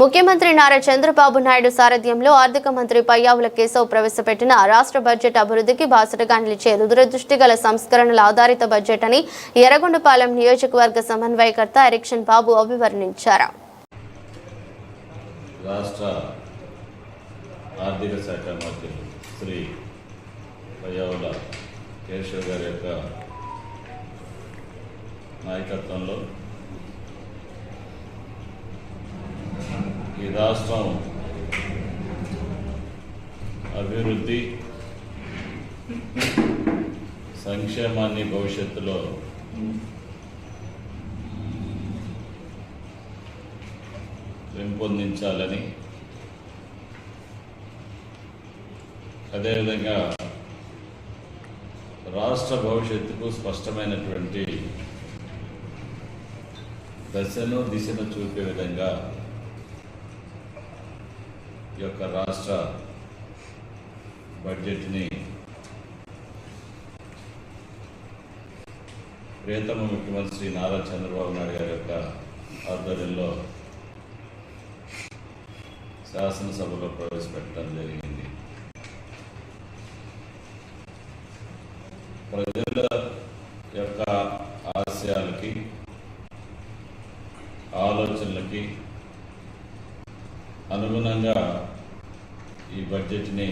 ముఖ్యమంత్రి నారా చంద్రబాబు నాయుడు సారథ్యంలో ఆర్థిక మంత్రి పయ్యావుల కేశవ్ ప్రవేశపెట్టిన రాష్ట్ర బడ్జెట్ అభివృద్ధికి బాసటగా నిలిచే దురదృష్టి గల సంస్కరణల ఆధారిత బడ్జెట్ అని ఎర్రగొండపాలెం నియోజకవర్గ సమన్వయకర్త ఎరిక్షన్ బాబు అభివర్ణించారు. రాష్ట్ర ఆర్థిక శాఖ శ్రీ పయ్యావుల కేశవ్ గారి యొక్క నాయకత్వంలో ఈ రాష్ట్రం అభివృద్ధి సంక్షేమాన్ని భవిష్యత్తులో పెంపొందించాలని అదేవిధంగా రాష్ట్ర భవిష్యత్తుకు స్పష్టమైనటువంటి దశను దిశను చూపే విధంగా యొక్క రాష్ట్ర బడ్జెట్ని ప్రియతమ ముఖ్యమంత్రి శ్రీ నారా చంద్రబాబు నాయుడు గారి యొక్క ఆధ్వర్యంలో శాసనసభలో ప్రవేశపెట్టడం జరిగింది. ప్రజల యొక్క ఆశయాలకి ఆలోచనలకి అనుగుణంగా ఈ బడ్జెట్ని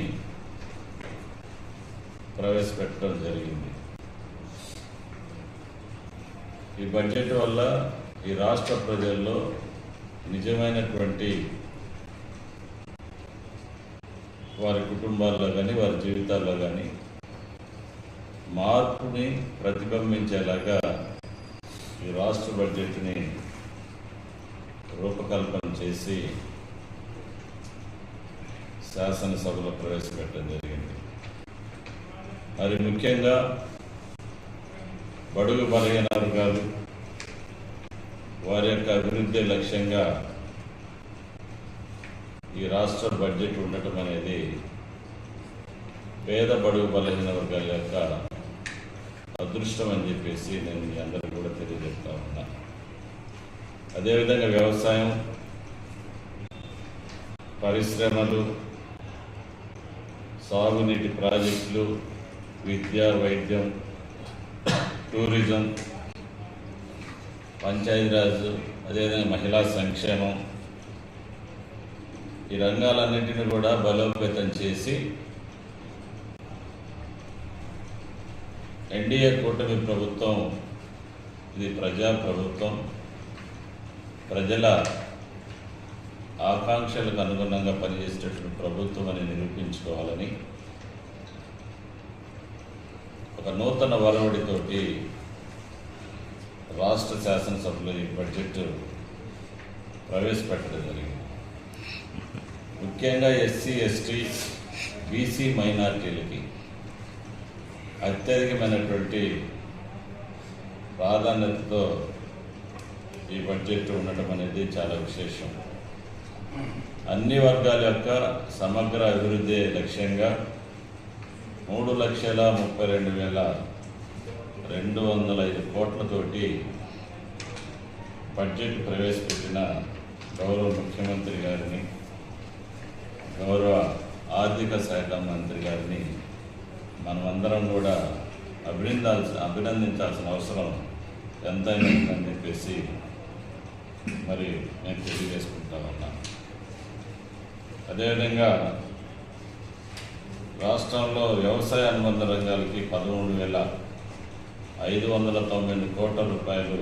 ప్రవేశపెట్టడం జరిగింది. ఈ బడ్జెట్ వల్ల ఈ రాష్ట్ర ప్రజల్లో నిజమైనటువంటి వారి కుటుంబాల్లో కానీ వారి జీవితాల్లో కానీ మార్పుని ప్రతిబింబించేలాగా ఈ రాష్ట్ర బడ్జెట్ని రూపకల్పన చేసి శాసనసభలో ప్రవేశపెట్టడం జరిగింది. మరి ముఖ్యంగా బడుగు బలహీన వర్గాలు వారి యొక్క అభివృద్ధి లక్ష్యంగా ఈ రాష్ట్ర బడ్జెట్ ఉండటం అనేది పేద బడుగు బలహీన వర్గాల యొక్క అదృష్టం అని చెప్పేసి నేను మీ అందరికీ కూడా తెలియజెప్తా ఉన్నా. అదేవిధంగా వ్యవసాయం పరిశ్రమలు సాగునీటి ప్రాజెక్టులు విద్య వైద్యం టూరిజం పంచాయతీరాజ్ అదేవిధంగా మహిళా సంక్షేమం ఈ రంగాలన్నింటినీ కూడా బలోపేతం చేసి ఎన్డీఏ కూటమి ప్రభుత్వం ఇది ప్రజా ప్రభుత్వం ప్రజల ఆకాంక్షలకు అనుగుణంగా పనిచేసేటటువంటి ప్రభుత్వం అని నిరూపించుకోవాలని ఒక నూతన వరవడితోటి రాష్ట్ర శాసనసభలో ఈ బడ్జెట్ ప్రవేశపెట్టడం జరిగింది. ముఖ్యంగా ఎస్సీ ఎస్టీ బీసీ మైనార్టీలకి అత్యధికమైనటువంటి ప్రాధాన్యతతో ఈ బడ్జెట్ ఉండటం అనేది చాలా విశేషం. అన్ని వర్గాల యొక్క సమగ్ర అభివృద్ధి లక్ష్యంగా మూడు లక్షల ముప్పై రెండు వేల రెండు వందల ఐదు కోట్లతోటి బడ్జెట్ ప్రవేశపెట్టిన గౌరవ ముఖ్యమంత్రి గారిని గౌరవ ఆర్థిక శాఖ మంత్రి గారిని మనమందరం కూడా అభినందాల్సిన అభినందించాల్సిన అవసరం ఎంతైనా ఉందని చెప్పేసి మరి నేను తెలియజేసుకుంటా ఉన్నాను. అదేవిధంగా రాష్ట్రంలో వ్యవసాయ అనుబంధ రంగాలకి పదమూడు వేల ఐదు వందల తొంభై కోట్ల రూపాయలు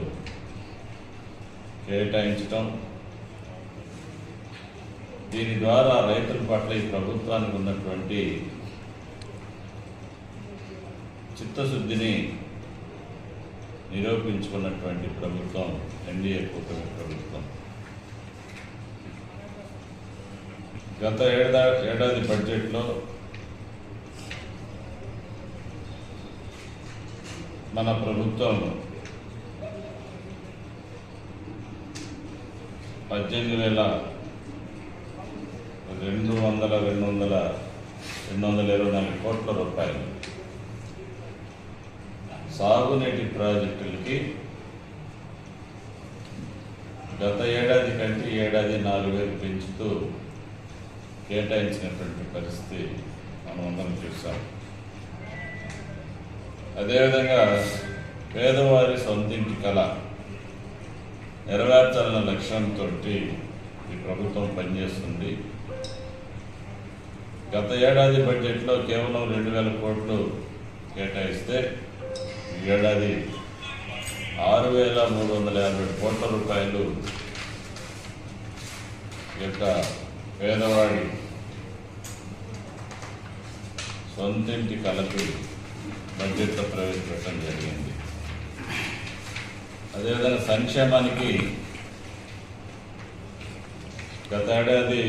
కేటాయించటం. దీని ద్వారా రైతుల పట్ల ఈ ప్రభుత్వానికి ఉన్నటువంటి చిత్తశుద్ధిని నిరూపించుకున్నటువంటి ప్రభుత్వం ఎన్డీఏ కూటమి ప్రభుత్వం. గత ఏడా ఏడాది బడ్జెట్లో మన ప్రభుత్వం పద్దెనిమిది వేల రెండు వందల రెండు వందల రెండు వందల ఇరవై నాలుగు కోట్ల రూపాయలు సాగునీటి ప్రాజెక్టులకి గత ఏడాది కంటే ఏడాది నాలుగు వేలు పెంచుతూ కేటాయించినటువంటి పరిస్థితి మనమందరం చూసాం. అదేవిధంగా పేదవారి సొంతింటి కళ నెరవేర్చాలన్న లక్ష్యంతో ఈ ప్రభుత్వం పనిచేస్తుంది. గత ఏడాది బడ్జెట్లో కేవలం రెండు వేల కోట్లు కేటాయిస్తే ఈ ఏడాది ఆరు వేల మూడు వందల యాభై కోట్ల రూపాయలు యొక్క పేదవాడి సొంతింటి కలపి బడ్జెట్లో ప్రవేశపెట్టడం జరిగింది. అదేవిధంగా సంక్షేమానికి గత ఏడాది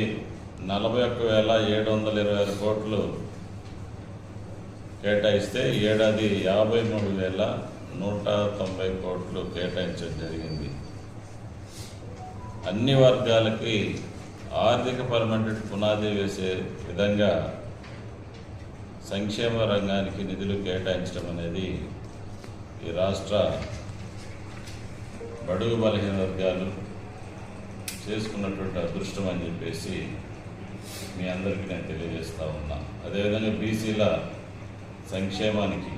నలభై ఒక్క వేల ఏడు వందల ఇరవై ఆరు కోట్లు కేటాయిస్తే ఏడాది యాభై మూడు వేల నూట తొంభై కోట్లు కేటాయించడం జరిగింది. అన్ని వర్గాలకి ఆర్థికపరమైన పునాది వేసే విధంగా సంక్షేమ రంగానికి నిధులు కేటాయించడం అనేది ఈ రాష్ట్ర బడుగు బలహీన వర్గాలు చేసుకున్నటువంటి అదృష్టం అని చెప్పేసి మీ అందరికీ నేను తెలియజేస్తా ఉన్నా. అదేవిధంగా బీసీల సంక్షేమానికి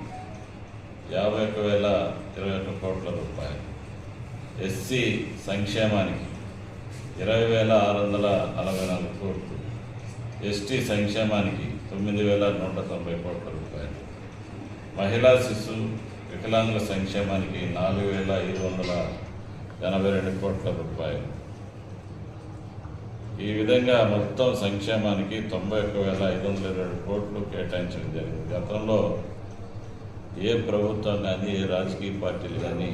యాభై ఒక్క వేల ఇరవై ఒక్క కోట్ల రూపాయలు. ఎస్సీ సంక్షేమానికి ఇరవై వేల ఆరు వందల నలభై నాలుగు కోట్లు. ఎస్టీ సంక్షేమానికి తొమ్మిది వేల నూట తొంభై కోట్ల రూపాయలు. మహిళా శిశు వికలాంగుల సంక్షేమానికి నాలుగు వేల ఐదు వందల ఎనభై రెండు కోట్ల రూపాయలు. ఈ విధంగా మొత్తం సంక్షేమానికి తొంభై ఒక్క వేల ఐదు వందల ఇరవై రెండు కోట్లు కేటాయించడం జరిగింది. గతంలో ఏ ప్రభుత్వం కానీ ఏ రాజకీయ పార్టీలు కానీ